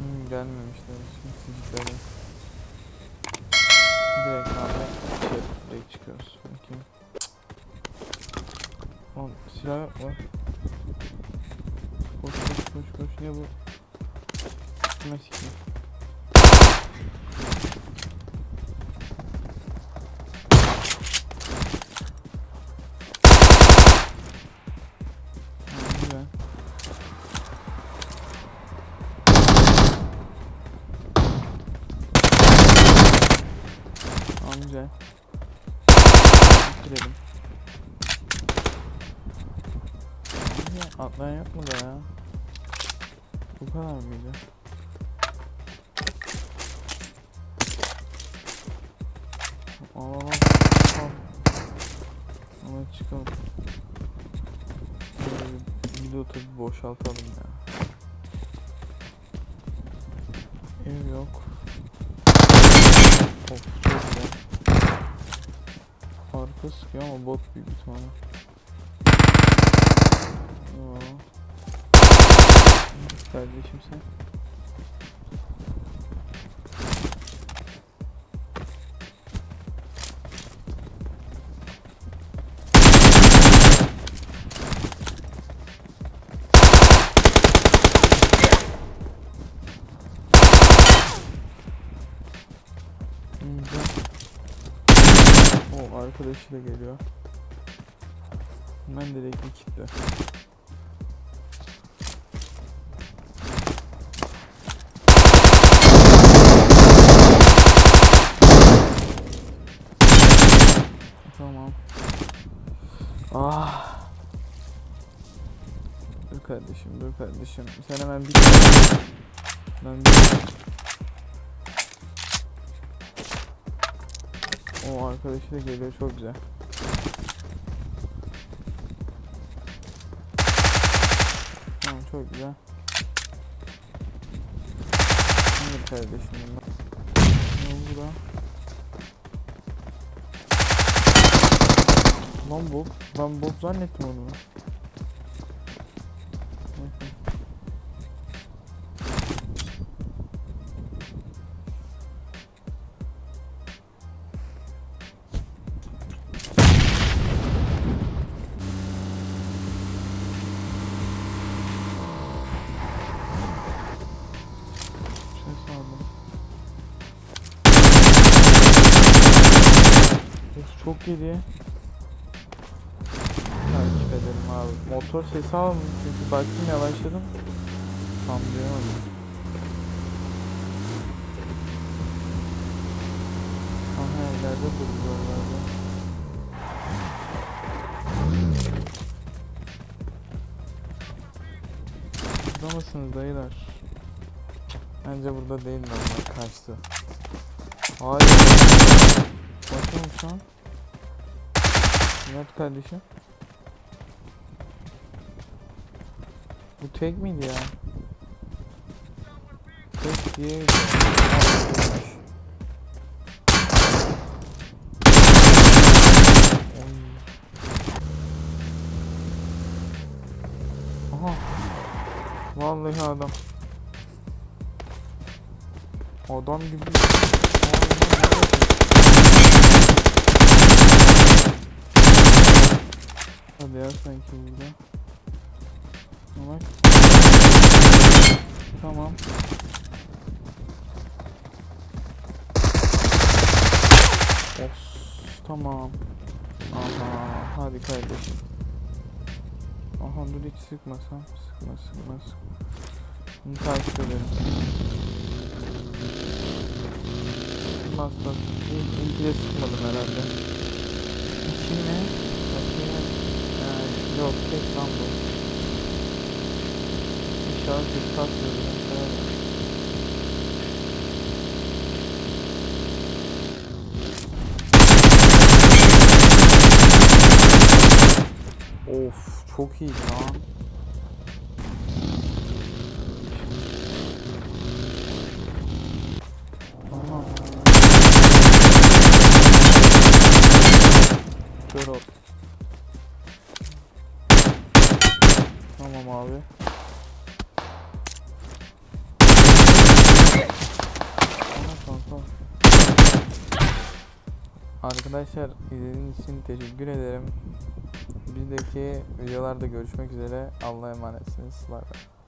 Hmm, gelmemişler şimdi sizlere. Direkt abi şey, direkt çıkıyoruz. Bakayım. Oğlum silah yok mu? Koş koş koş koş ne bu? Kime sikeyim? Güzel. Bitirelim. Abi atlayan yok mu da ya? Bu kadar mıydı? Al al al. Ama çıkalım. Bir loot'u boşaltalım ya. Ev yok. Of. Arka sıkıyor ama bot büyük ihtimalle. Yo. Kardeşim sen. arkadaşı da geliyor. Ben direkt bir kitle. Tamam. Ah. Dur kardeşim, dur kardeşim. Sen hemen bir Ben bir O arkadaşı da geliyor çok güzel. Tamam çok güzel. Şimdi kardeşim bunlar. Ne oldu da? Lan bot. Ben bot zannettim onu. Ses çok geliyor. Takip edelim abi. Motor sesi aldım çünkü baktım yavaşladım. Tam duyamadım. Aha evlerde duruyorlardı. Burada mısınız dayılar? Bence burada değil normal kaçtı. Hayır. Şu an. Murat kardeşim. Bu tek miydi ya? Tek diye. Aha. Vallahi adam. Adam gibi. Hadi ya sanki burada. Bak. Tamam. Of, tamam. Aha, hadi kardeşim. Aha dur hiç sıkmasam. Sıkma sıkma sıkma. Bunu takip edelim. Bas bas. İlk, ilk sıkmadım herhalde. Yani, yok tek tam bu. İnşallah kötü kasmıyordur. mesela. Of çok iyi lan. Tamam. Kör ol. Tamam abi. Arkadaşlar izlediğiniz için teşekkür ederim. Bizdeki videolarda görüşmek üzere. Allah'a emanetsiniz. Bye bye.